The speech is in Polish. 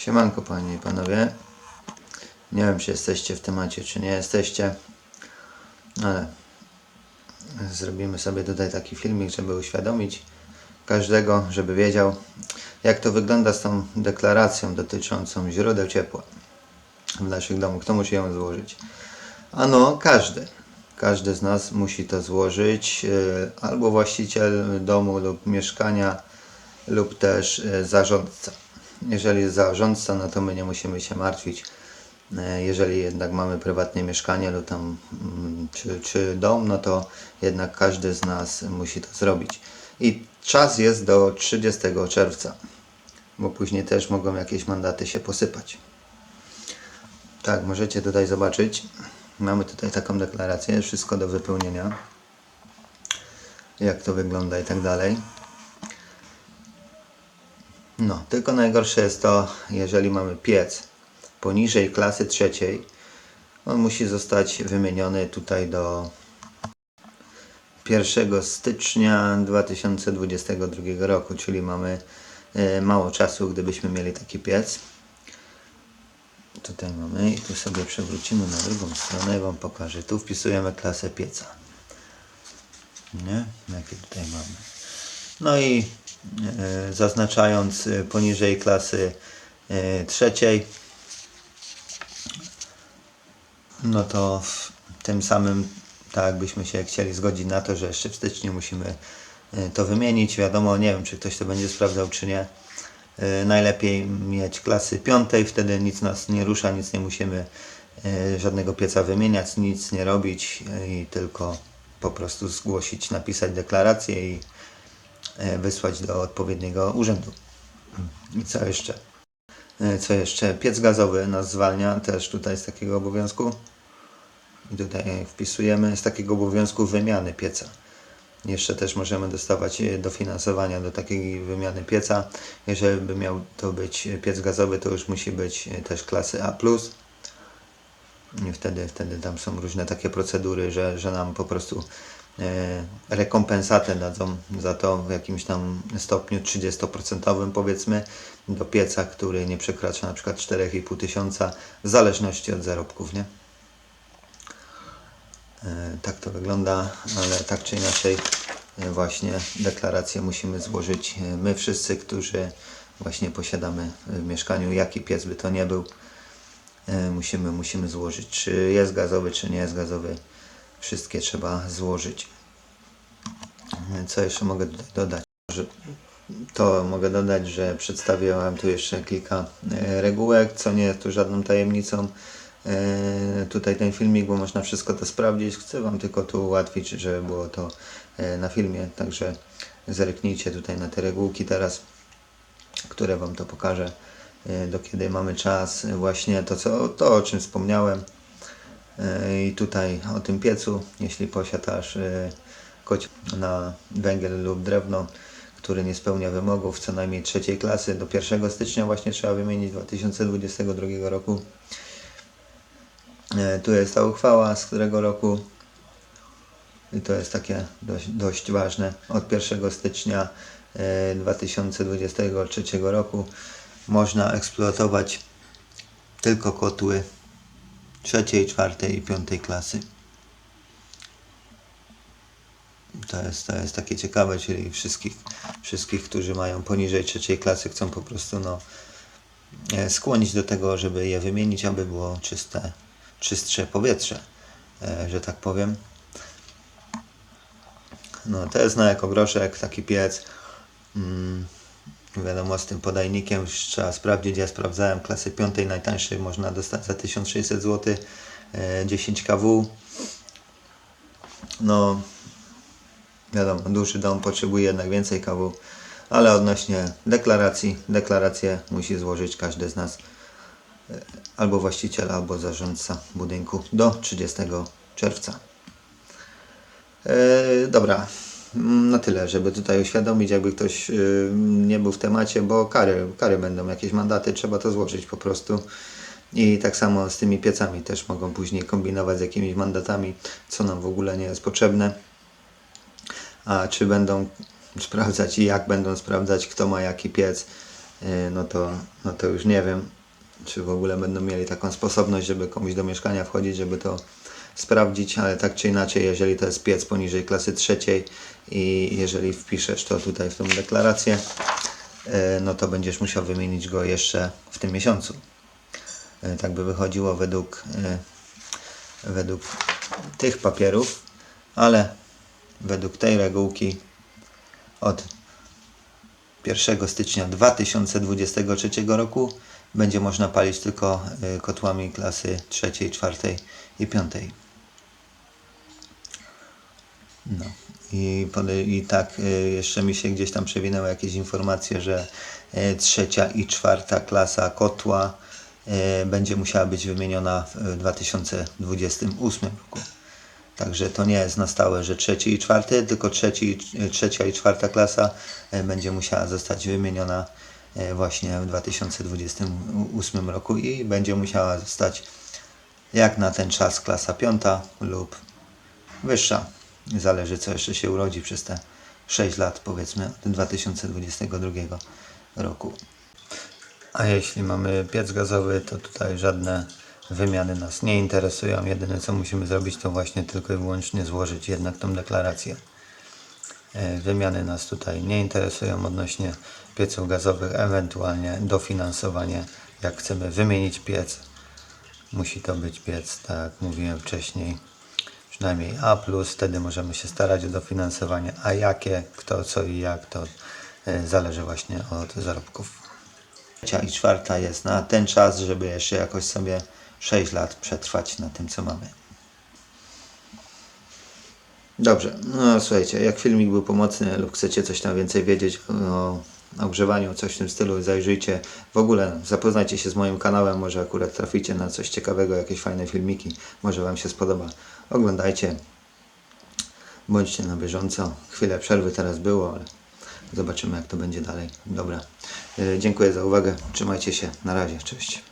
Siemanko panie i panowie. Nie wiem czy jesteście w temacie czy nie jesteście, ale zrobimy sobie tutaj taki filmik, żeby uświadomić każdego, żeby wiedział jak to wygląda z tą deklaracją dotyczącą źródeł ciepła w naszych domach. Kto musi ją złożyć? Ano każdy. Każdy z nas musi to złożyć, yy, albo właściciel domu lub mieszkania, lub też e, zarządca. Jeżeli jest zarządca, no to my nie musimy się martwić. E, Jeżeli jednak mamy prywatne mieszkanie lub tam mm, czy, czy dom, no to jednak każdy z nas musi to zrobić. I czas jest do 30 czerwca, bo później też mogą jakieś mandaty się posypać. Tak, możecie tutaj zobaczyć. Mamy tutaj taką deklarację, wszystko do wypełnienia. Jak to wygląda i tak dalej. No, tylko najgorsze jest to, jeżeli mamy piec poniżej klasy trzeciej, on musi zostać wymieniony tutaj do 1 stycznia 2022 roku, czyli mamy e, mało czasu, gdybyśmy mieli taki piec. Tutaj mamy i tu sobie przewrócimy na drugą stronę i Wam pokażę. Tu wpisujemy klasę pieca. Nie? Jakie tutaj mamy. No i e, zaznaczając e, poniżej klasy e, trzeciej, no to tym samym, tak jakbyśmy się chcieli zgodzić na to, że jeszcze w styczniu musimy to wymienić. Wiadomo, nie wiem, czy ktoś to będzie sprawdzał, czy nie. Najlepiej mieć klasy piątej, wtedy nic nas nie rusza, nic nie musimy żadnego pieca wymieniać, nic nie robić i tylko po prostu zgłosić, napisać deklarację i wysłać do odpowiedniego urzędu. I co jeszcze? E, Co jeszcze? Piec gazowy nas zwalnia też tutaj z takiego obowiązku. I tutaj wpisujemy z takiego obowiązku wymiany pieca. Jeszcze też możemy dostawać e, dofinansowania do takiej wymiany pieca. Jeżeli by miał to być piec gazowy, to już musi być e, też klasy A+. I wtedy, wtedy tam są różne takie procedury, że, że nam po prostu e, rekompensatę dadzą za to w jakimś tam stopniu 30% powiedzmy do pieca, który nie przekracza na przykład 4,5 tysiąca w zależności od zarobków, nie? E, Tak to wygląda, ale tak czy inaczej e, właśnie deklarację musimy złożyć e, my wszyscy, którzy właśnie posiadamy w mieszkaniu, jaki piec by to nie był, e, musimy, musimy złożyć, czy jest gazowy, czy nie jest gazowy, wszystkie trzeba złożyć. Co jeszcze mogę tutaj dodać? To mogę dodać, że przedstawiłem tu jeszcze kilka e, regułek, co nie jest tu żadną tajemnicą. E, Tutaj ten filmik, bo można wszystko to sprawdzić. Chcę Wam tylko tu ułatwić, żeby było to e, na filmie. Także zerknijcie tutaj na te regułki teraz, które Wam to pokażę, do kiedy mamy czas. Właśnie to, co, to o czym wspomniałem. E, I tutaj o tym piecu, jeśli posiadasz e, koć na węgiel lub drewno, który nie spełnia wymogów co najmniej trzeciej klasy, do 1 stycznia właśnie trzeba wymienić 2022 roku. E, Tu jest ta uchwała, z którego roku i to jest takie dość, dość ważne. Od 1 stycznia e, 2023 roku można eksploatować tylko kotły trzeciej, czwartej i piątej klasy. To jest, to jest takie ciekawe, czyli wszystkich, wszystkich, którzy mają poniżej trzeciej klasy, chcą po prostu no, e, skłonić do tego, żeby je wymienić, aby było czyste, czystsze powietrze, e, że tak powiem. No, to jest na jako groszek, taki piec. Mm, wiadomo, z tym podajnikiem trzeba sprawdzić. Ja sprawdzałem klasy piątej, najtańszy można dostać za 1600 zł, e, 10 kW. No, wiadomo, duży dom potrzebuje jednak więcej kW, ale odnośnie deklaracji, deklarację musi złożyć każdy z nas, e, albo właściciel, albo zarządca budynku do 30 czerwca. E, dobra, na tyle, żeby tutaj uświadomić, jakby ktoś y, nie był w temacie, bo kary, kary będą, jakieś mandaty, trzeba to złożyć po prostu. I tak samo z tymi piecami też mogą później kombinować z jakimiś mandatami, co nam w ogóle nie jest potrzebne. A czy będą sprawdzać i jak będą sprawdzać, kto ma jaki piec, y, no to, no to już nie wiem, czy w ogóle będą mieli taką sposobność, żeby komuś do mieszkania wchodzić, żeby to sprawdzić, ale tak czy inaczej, jeżeli to jest piec poniżej klasy trzeciej i jeżeli wpiszesz to tutaj w tą deklarację, y, no to będziesz musiał wymienić go jeszcze w tym miesiącu. Y, Tak by wychodziło według, y, według tych papierów, ale według tej regułki od 1 stycznia 2023 roku będzie można palić tylko y, kotłami klasy trzeciej, czwartej i piątej. No. I, I tak y, jeszcze mi się gdzieś tam przewinęły jakieś informacje, że y, trzecia i czwarta klasa kotła będzie musiała być wymieniona w 2028 roku. Także to nie jest na stałe, że trzeci i czwarty, tylko trzeci, trzecia i czwarta klasa będzie musiała zostać wymieniona właśnie w 2028 roku i będzie musiała zostać jak na ten czas klasa piąta lub wyższa. Zależy co jeszcze się urodzi przez te 6 lat powiedzmy od 2022 roku. A jeśli mamy piec gazowy, to tutaj żadne wymiany nas nie interesują. Jedyne co musimy zrobić, to właśnie tylko i wyłącznie złożyć jednak tą deklarację. E, Wymiany nas tutaj nie interesują odnośnie pieców gazowych, ewentualnie dofinansowanie, jak chcemy wymienić piec. Musi to być piec, tak jak mówiłem wcześniej, przynajmniej A+, wtedy możemy się starać o dofinansowanie, a jakie, kto, co i jak, to e, zależy właśnie od zarobków. Trzecia i czwarta jest na ten czas, żeby jeszcze jakoś sobie 6 lat przetrwać na tym, co mamy. Dobrze, no słuchajcie, jak filmik był pomocny lub chcecie coś tam więcej wiedzieć o ogrzewaniu, coś w tym stylu, zajrzyjcie. W ogóle zapoznajcie się z moim kanałem, może akurat traficie na coś ciekawego, jakieś fajne filmiki, może Wam się spodoba. Oglądajcie, bądźcie na bieżąco. Chwilę przerwy teraz było, ale zobaczymy jak to będzie dalej. Dobra, Yy, dziękuję za uwagę, trzymajcie się, na razie, cześć.